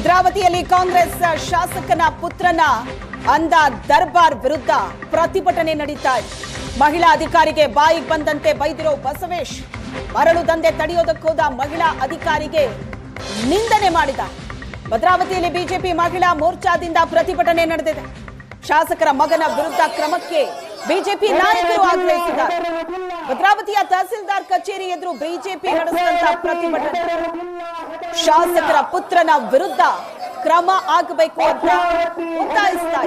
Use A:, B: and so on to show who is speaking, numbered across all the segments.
A: ಭದ್ರಾವತಿಯಲ್ಲಿ ಕಾಂಗ್ರೆಸ್ ಶಾಸಕನ ಪುತ್ರನ ಅಂದ ದರ್ಬಾರ್ ವಿರುದ್ಧ ಪ್ರತಿಭಟನೆ ನಡೀತಾ ಮಹಿಳಾ ಅಧಿಕಾರಿಗೆ ಬಾಯಿಗೆ ಬಂದಂತೆ ಬೈದಿರೋ ಬಸವೇಶ್ ಮರಳು ದಂಧೆ ತಡೆಯೋದಕ್ಕೋದ ಮಹಿಳಾ ಅಧಿಕಾರಿಗೆ ನಿಂದನೆ ಮಾಡಿದ ಭದ್ರಾವತಿಯಲ್ಲಿ ಬಿಜೆಪಿ ಮಹಿಳಾ ಮೋರ್ಚಾದಿಂದ ಪ್ರತಿಭಟನೆ ನಡೆದಿದೆ. ಶಾಸಕರ ಮಗನ ವಿರುದ್ಧ ಕ್ರಮಕ್ಕೆ ಬಿಜೆಪಿ ನಾಯಕರು ಆಗ್ರಹಿಸಿದ್ದಾರೆ. ಭದ್ರಾವತಿಯ ತಹಸೀಲ್ದಾರ್ ಕಚೇರಿ ಎದುರು ಬಿಜೆಪಿ ನಡೆಸಿದಂತಹ ಪ್ರತಿಭಟನೆ. ಶಾಸಕರ ಪುತ್ರನ ವಿರುದ್ಧ ಕ್ರಮ ಆಗಬೇಕು ಅಂತ ಒತ್ತಾಯಿಸ್ತಾ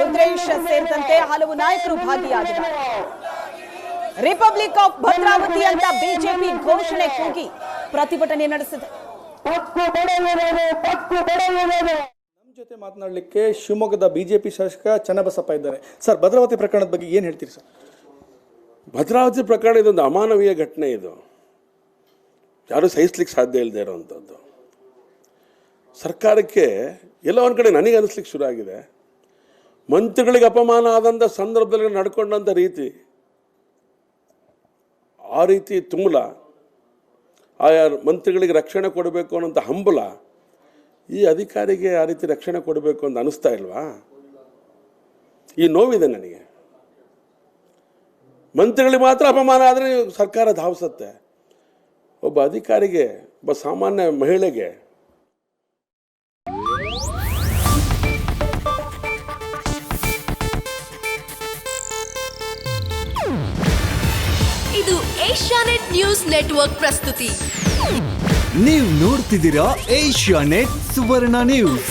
A: ರುದ್ರೇಶ್ ಸೇರಿದಂತೆ ಹಲವು ನಾಯಕರು ಭಾಗಿಯಾಗಿದ್ದಾರೆ. ರಿಪಬ್ಲಿಕ್ ಆಫ್ ಭದ್ರಾವತಿ ಅಂತ ಬಿಜೆಪಿ ಘೋಷಣೆ ಕೂಗಿ ಪ್ರತಿಭಟನೆ ನಡೆಸಿದೆ.
B: ನಮ್ಮ ಜೊತೆ ಮಾತನಾಡಲಿಕ್ಕೆ ಶಿವಮೊಗ್ಗದ ಬಿಜೆಪಿ ಶಾಸಕ ಚನ್ನಬಸಪ್ಪ ಇದ್ದಾರೆ. ಸರ್ ಭದ್ರಾವತಿ ಪ್ರಕರಣದ ಬಗ್ಗೆ ಏನ್ ಹೇಳ್ತೀರಿ ಸರ್?
C: ಭದ್ರಾವತಿ ಪ್ರಕರಣ ಇದೊಂದು ಅಮಾನವೀಯ ಘಟನೆ ಇದು. ಯಾರೂ ಸಹಿಸ್ಲಿಕ್ಕೆ ಸಾಧ್ಯ ಇಲ್ಲದೆ ಇರೋವಂಥದ್ದು. ಸರ್ಕಾರಕ್ಕೆ ಎಲ್ಲ ಒಂದು ಕಡೆ ನನಗೆ ಅನಿಸ್ಲಿಕ್ಕೆ ಶುರು ಆಗಿದೆ ಮಂತ್ರಿಗಳಿಗೆ ಅಪಮಾನ ಆದಂಥ ಸಂದರ್ಭದಲ್ಲಿ ನಡ್ಕೊಂಡಂಥ ರೀತಿ. ಆ ರೀತಿ ತುಂಬಲ ಆಯಾ ಮಂತ್ರಿಗಳಿಗೆ ರಕ್ಷಣೆ ಕೊಡಬೇಕು ಅನ್ನೋಂಥ ಹಂಬಲ ಈ ಅಧಿಕಾರಿಗೆ ಆ ರೀತಿ ರಕ್ಷಣೆ ಕೊಡಬೇಕು ಅಂತ ಅನಿಸ್ತಾ ಇಲ್ವಾ? ಈ ನೋವಿದೆ ನನಗೆ. ಮಂತ್ರಿಗಳಿಗೆ ಮಾತ್ರ ಅಪಮಾನ ಆದರೆ ಸರ್ಕಾರ ಧಾವಿಸುತ್ತೆ. ಒಬ್ಬ ಅಧಿಕಾರಿಗೆ ಒಬ್ಬ ಸಾಮಾನ್ಯ ಮಹಿಳೆಗೆ.
D: ಇದು ಏಷ್ಯಾನೆಟ್ ನ್ಯೂಸ್ ನೆಟ್ವರ್ಕ್ ಪ್ರಸ್ತುತಿ.
E: ನೀವು ನೋಡ್ತಿದ್ದೀರಾ ಏಷ್ಯಾ ನೆಟ್ ಸುವರ್ಣ ನ್ಯೂಸ್.